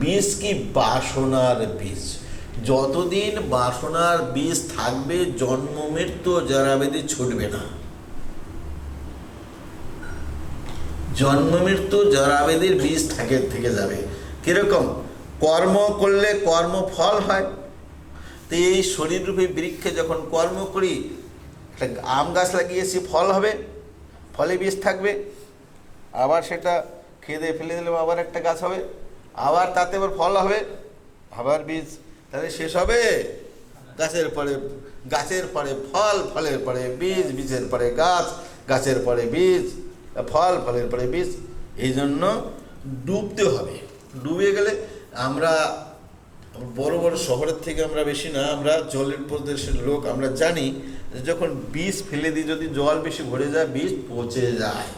বীজ কি বাসনার বীজ? যতদিন বাসনার বীজ থাকবে, জন্ম মৃত্যু জরাবেদি ছুটবে না। জন্ম মৃত্যু জরাবেদির বীজ থাকে, থেকে যাবে। কীরকম? কর্ম করলে কর্ম ফল হয়। তো এই শরীররূপী বৃক্ষে যখন কর্ম করি, একটা আম গাছ লাগিয়েছি ফল হবে, ফলে বীজ থাকবে। আবার সেটা খেয়ে ফেলে দিলাম আবার একটা গাছ হবে। আবার তাতে আবার ফল হবে, আবার বীজ। তাহলে শেষ হবে? গাছের পরে গাছের পরে ফল, ফলের পরে বীজ, বীজের পরে গাছ, গাছের পরে বীজ, ফল, ফলের পরে বীজ। এই জন্য ডুবতে হবে। ডুবে গেলে আমরা বড় বড় শহরের থেকে আমরা বেশি না, আমরা জলের প্রদেশের লোক, আমরা জানি যখন বীজ ফেলে দিই, যদি জল বেশি ভরে যায়, বীজ পচে যায়।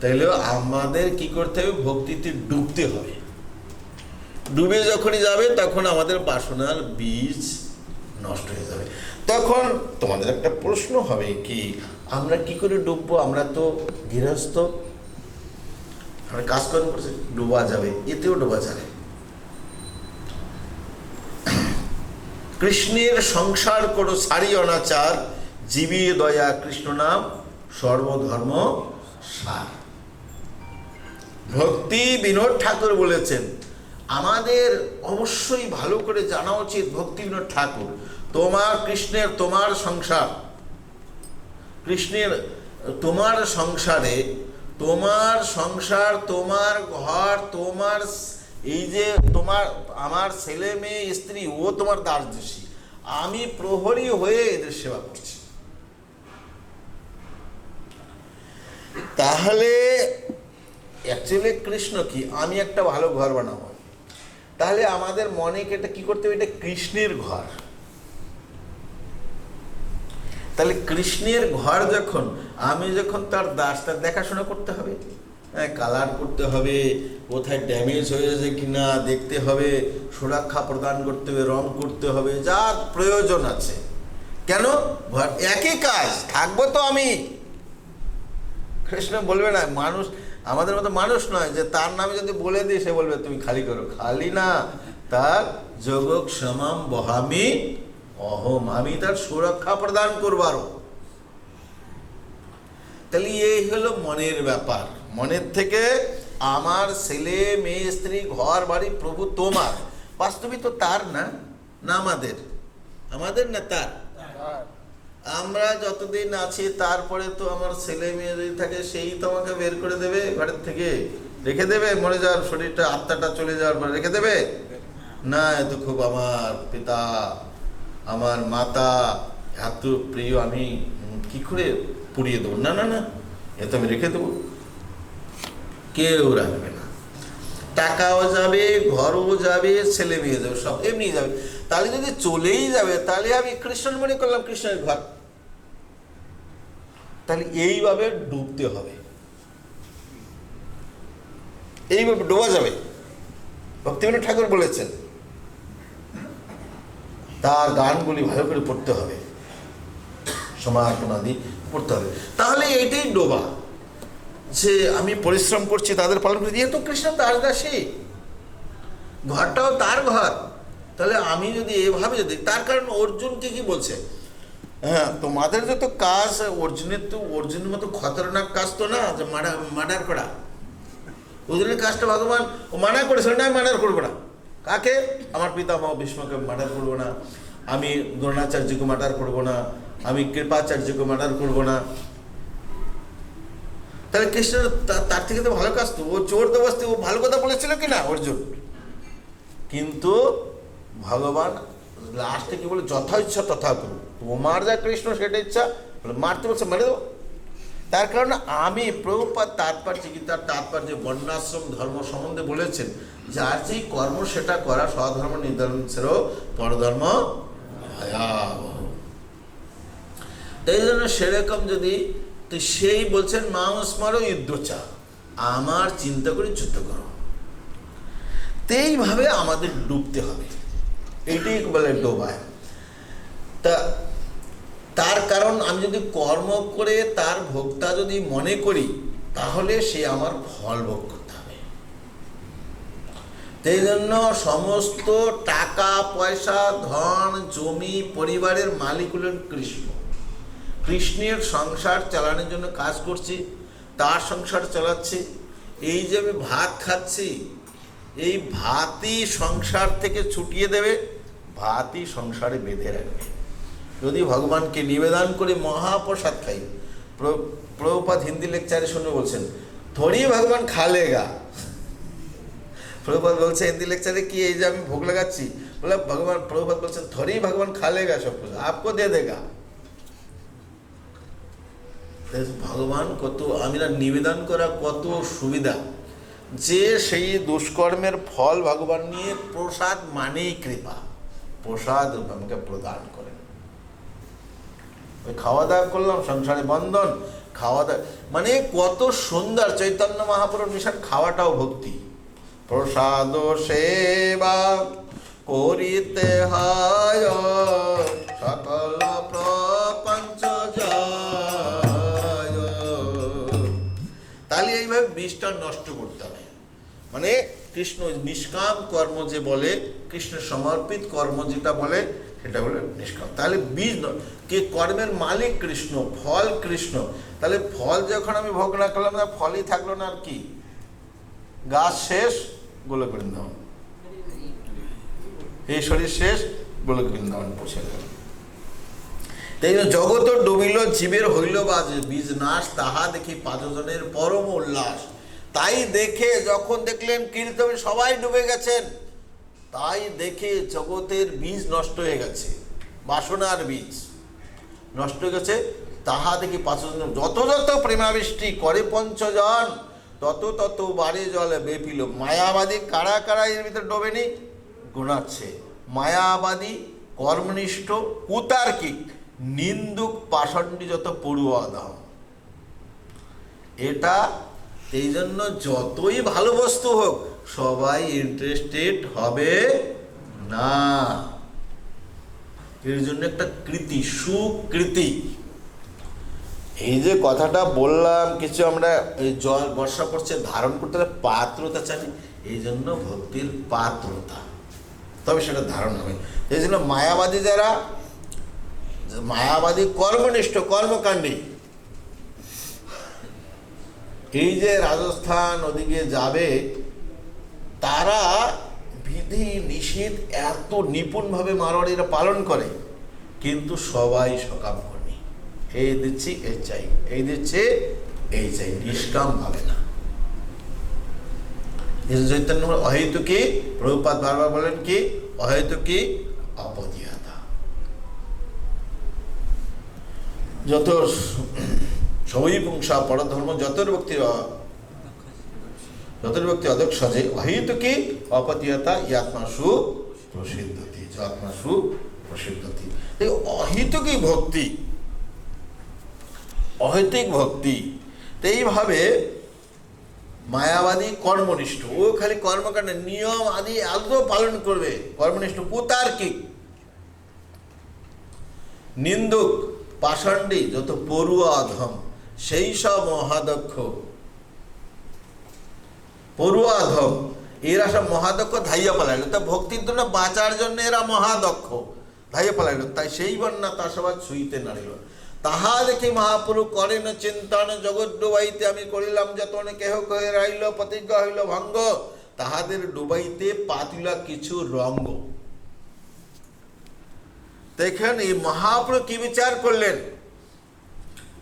তাইলে আমাদের কি করতে হবে? ভক্তিতে ডুবতে হবে। ডুবে যখনই যাবে, তখন আমাদের বাসনার বীজ নষ্ট হয়ে যাবে। তখন তোমাদের একটা প্রশ্ন হবে কি, আমরা কি করে ডুববো? আমরা তো গৃহস্থ। আমরা কাজকর্ম করছি, ডুবা যাবে। এতেও ডোবা যাবে। কৃষ্ণের সংসার করো, সারি অনাচার। জীবী দয়া কৃষ্ণ নাম, সর্বধর্ম সার। ভক্তি বিনোদ ঠাকুর বলেছেন। আমাদের অবশ্যই ভালো করে জানা উচিত ভক্তি বিনোদ ঠাকুর। তোমার কৃষ্ণের তোমার সংসার। কৃষ্ণের তোমার সংসারে তোমার সংসার, তোমার ঘর, তোমার এই যে তোমার, আমার ছেলে মেয়ে, স্ত্রী, ও তোমার দাসদাসী আমি প্রহরী হয়ে এদের সেবা করছি। তাহলে অ্যাকচুয়ালি কৃষ্ণ কি? আমি একটা ভালো ঘর বানাবো। তাহলে আমাদের মনে এটা কি করতে হবে? এটা কৃষ্ণের ঘর। তাহলে কৃষ্ণের ঘর যখন, আমি যখন তার দাস, তার দেখাশোনা করতে হবে। হ্যাঁ কালার করতে হবে, কোথায় ড্যামেজ হয়েছে কিনা দেখতে হবে, সুরক্ষা প্রদান করতে হবে, রং করতে হবে যা প্রয়োজন আছে। কেন? ঘর একই কাজ, থাকব তো আমি। কৃষ্ণ বলবে না, মানুষ আমাদের মতো মানুষ নয় যে তার নামে যদি বলে দিই, সে বলবে, তুমি খালি করো। খালি না। তার যোগক সমাম বহামি অহম। আমি তার সুরক্ষা প্রদান করবারও তাহলে এই হলো মনের ব্যাপার। মনের থেকে আমার ছেলে, মেয়ে, স্ত্রী, ঘর, বাড়ি, প্রভু তোমার। বাস্তবিক তো তার না না আমাদের। আমাদের না তার। আমরা যতদিন আছি, তারপরে তো আমার ছেলে মেয়ে থাকে, সেই তো আমাকে বের করে দেবে ঘরের থেকে। রেখে দেবে? মরে যাওয়ার শরীরটা, আত্মাটা চলে যাওয়ার পর রেখে দেবে? না, এ তো খুব আমার পিতা, আমার মাতা এত প্রিয় আমি কি করে পুড়িয়ে দেবো? না না না, এ তো আমি রেখে দেবো। কেউ রাখবে না। টাকাও যাবে, ঘরও যাবে, ছেলে মেয়ে যাবে, সব এমনি যাবে। তাহলে যদি চলেই যাবে, তাহলে আমি কৃষ্ণ মনে করলাম কৃষ্ণের ঘর। তাহলে এইভাবে ডুবতে হবে। এইভাবে ডোবা যাবে। ভক্তিবিনোদ ঠাকুর বলেছেন, তার গানগুলি ভালো করে পড়তে হবে। সমাপনাদি পড়তে হবে। তাহলে এইটাই ডোবা। যে আমি পরিশ্রম করছি, তাদের পালন করছি এ তো কৃষ্ণ দাস দাসী, ঘরটাও তার ঘর। তাহলে আমি যদি এভাবে যদি, তার কারণ অর্জুনকে কি বলছে? হ্যাঁ তোমাদের যত কাজ, অর্জুনের তো, অর্জুনের মতো খতরনাক কাজ তো না, যে মার্ডার মার্ডার করা। অর্জুনের কাজটা ভগবান ও মানা করেছিল, না মার্ডার করব না। কাকে? আমার পিতামহ ভীষ্মকে মার্ডার করব না। আমি দ্রোণাচার্যকে মার্ডার করব না। আমি কৃপাচার্যকে মার্ডার করব না। তাহলে কৃষ্ণ তার থেকে তো ভালো কাজ তো। ও চোর তো বসতে ও ভালো কথা বলেছিল কি না অর্জুন? কিন্তু ভগবান লাস্টে কি বলে যথা ইচ্ছা তথা করু তোমার যা কৃষ্ণ, সেটা ইচ্ছা মারতে বলছে, মেরে দেবো। তার কারণে আমি প্রভুপাত তাৎপর্য কি তার তাৎপর্য বর্ণাশ্রম ধর্ম সম্বন্ধে বলেছেন, যার যেই কর্ম সেটা করা স্বধর্ম নির্ধারণ ছিল পরধর্ম এই জন্য সেরকম যদি সেই বলছেন মানুষ মারো যুদ্ধ চা আমার চিন্তা করে যুদ্ধ করো। তো এইভাবে আমাদের ডুবতে হবে। এইটাই বলে ডোবায়। তা তার কারণ আমি যদি কর্ম করে তার ভোক্তা যদি মনে করি, তাহলে সে আমার ফল ভোগ করতে হবে। সেই জন্য সমস্ত টাকা, পয়সা, ধন, জমি, পরিবারের মালিক হলেন কৃষ্ণ। কৃষ্ণের সংসার চালানোর জন্য কাজ করছি, তার সংসার চালাচ্ছি। এই যে আমি ভাত খাচ্ছি, এই ভাতই সংসার থেকে ছুটিয়ে দেবে, ভাতই সংসারে বেঁধে রাখবে। যদি ভগবানকে নিবেদন করে, মহাপ্রসাদ খাই। প্র- প্রভুপাদ হিন্দি লেকচারে শুনে বলছেন থোড়ি ভগবান খালেগা প্রভুপাদ বলছে, হিন্দি লেকচারে কি এই যে আমি ভোগ লাগাচ্ছি? বলে, ভগবান, প্রভুপাদ বলছেন থোড়ি ভগবান খালেগা সব কিছু, আপকো দে দেগা। ভগবান কত, আমরা নিবেদন করা কত সুবিধা। যে সেই দুষ্কর্মের ফল ভগবান নিয়ে প্রসাদ মানেই কৃপা। প্রসাদ আমাকে প্রদান ওই খাওয়া দাওয়া করলাম, সংসারে বন্ধন খাওয়া দাওয়া মানে কত সুন্দর চৈতন্য মহাপুরুষ মিশন খাওয়াটাও ভক্তি। প্রসাদ সেবা করিতে সকল প্রপঞ্চ তাহলে এইভাবে বিষটা নষ্ট করতে হবে মানে কৃষ্ণ নিষ্কাম কর্ম যে বলে কৃষ্ণ সমর্পিত কর্ম যেটা বলে সেটা হলো নিষ্কাম। তাহলে বীজ কে কর্মের মালিক কৃষ্ণ, ফল কৃষ্ণ। তাহলে ফল যখন আমি ভোগ না করলাম না ফলই থাকল না আর কি? গাছ শেষ গোলক বৃন্দাবন এই শরীর শেষ গোলক বৃন্দাবন পৌঁছে গেল তাই জগত ডুবিল, জীবের হইল বাজ, বীজ নাশ, তাহা দেখি পাঁচজনের পরম উল্লাস। তাই দেখে যখন দেখলেন কীর্তনে সবাই ডুবে গেছেন তাই দেখে জগতের বীজ নষ্ট হয়ে গেছে, বাসনার বীজ। নষ্ট হয়ে গেছে, তাহা দেখি পাঁচজন যত যত প্রেমাবৃষ্টি করে পঞ্চজন, তত তত বাড়ি জলে বেপিল। মায়াবাদী কারা কারা এর ভিতরে ডোবেনি গোনাচ্ছে। মায়াবাদী, কর্মনিষ্ঠ, কুতার্কিক, নিন্দুক, পাষণ্ডী যত পড়ুয়া দাম এটা এই জন্য যতই ভালো বস্তু হোক সবাই ইন্টারেস্টেড হবে না। এর জন্য একটা কৃতি, সুকৃতি। এই যে কথাটা বললাম, কিছু আমরা এই জল বর্ষা পড়ছে, ধারণ করতে হলে পাত্রতা চাই। এই জন্য ভক্তির পাত্রতা। তবে সেটা ধারণ হবে। এই জন্য মায়াবাদী যারা, মায়াবাদী কর্মনিষ্ঠ, কর্মকাণ্ডী, এই যে রাজস্থান ওদিকে যাবে তারা বিধি নিষেধ এত নিপুণভাবে মারোয়াড়িরা পালন করে, কিন্তু সবাই সকাম কর্মী এই দিচ্ছি এই চাই এই দিচ্ছে এই চাই নিষ্কাম ভাবে না। চৈতন্য অহেতু কি প্রভুপাত বারবার বলেন কি অহেতু কি অপদিয়াতা যত সবই পুংসা, পরধর্ম যতর ভক্তি যতর ভক্তি অদক্ষ যে অহিত কি অপতীয়তা ইয়াত্মাসু প্রসিদ্ধতি আত্মাসু প্রসিদ্ধতি। এই অহিতকী ভক্তি, অহৈতিক ভক্তি, এইভাবে মায়াবাদী কর্মনিষ্ঠ, ও খালি কর্মকাণ্ডে নিয়ম আদি আদৌ পালন করবে, কর্মনিষ্ঠ কুতার্কিক। নিন্দুক, পাষণ্ডী, যত পড়ুয়া অধম, সেই সব মহাদক্ষ পড়ুয়া অধম এরা সব মহাদক্ষ, ধাইয়া পালাইল তা ভক্তির জন্য বাঁচার জন্য এরা মহাদক্ষ, ধাইয়া পালাইল তাই সেই বন্যা তা সবার ছুঁইতে নাড়িল তাহা দেখি মহাপুরু করেন চিন্তন জগৎ ডুবাইতে আমি করিলাম যতন কেহ কহে রাইল প্রতিজ্ঞা হইল ভঙ্গ। তাহাদের ডুবাইতে পাতিলা কিছু রঙ্গ। দেখেন এই মহাপ্রভু কি বিচার করলেন?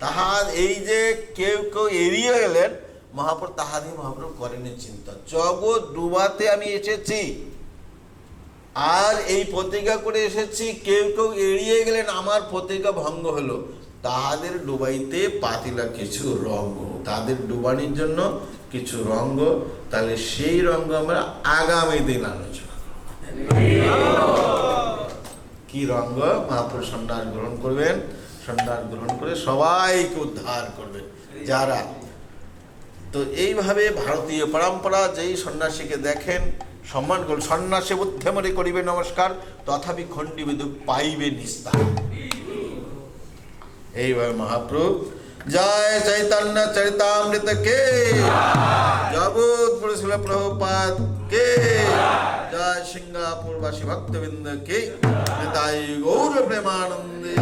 তাহা এই যে কেউ কেউ এড়িয়ে গেলেন মহাপ্রভু তাহাদি মহাপ্রভু করেনি চিন্তা। জগৎ ডুবাতে আমি এসেছি। আর এই প্রতিজ্ঞা করে এসেছি, কেউ কেউ এড়িয়ে গেলেন, আমার প্রতিজ্ঞা ভঙ্গ হলো। তাহাদের ডুবাইতে পাতিলা কিছু রঙ্গ। তাদের ডুবানির জন্য কিছু রঙ্গ। তাহলে সেই রঙ্গ আমরা আগামী দিন আলোচনা কি রঙ্গ? মহাপুর সন্ন্যাস গ্রহণ করবেন। সন্ন্যাস গ্রহণ করে সবাইকে উদ্ধার করবেন। যারা তো এইভাবে ভারতীয় পরম্পরা, যেই সন্ন্যাসীকে দেখেন, সম্মান করুন, সন্ন্যাসে উদ্ধেমরে করিবে নমস্কার, তথাপি খণ্ডী বিদু পাইবে নিস্তার এইভাবে মহাপ্রভু, জয় চৈতন্য চরিতামৃত কে? জগৎ পুরুষ প্রভুপাত কে? জয় সিঙ্গাপুরবাসী ভক্তবৃন্দকে তাই গৌর প্রেমানন্দে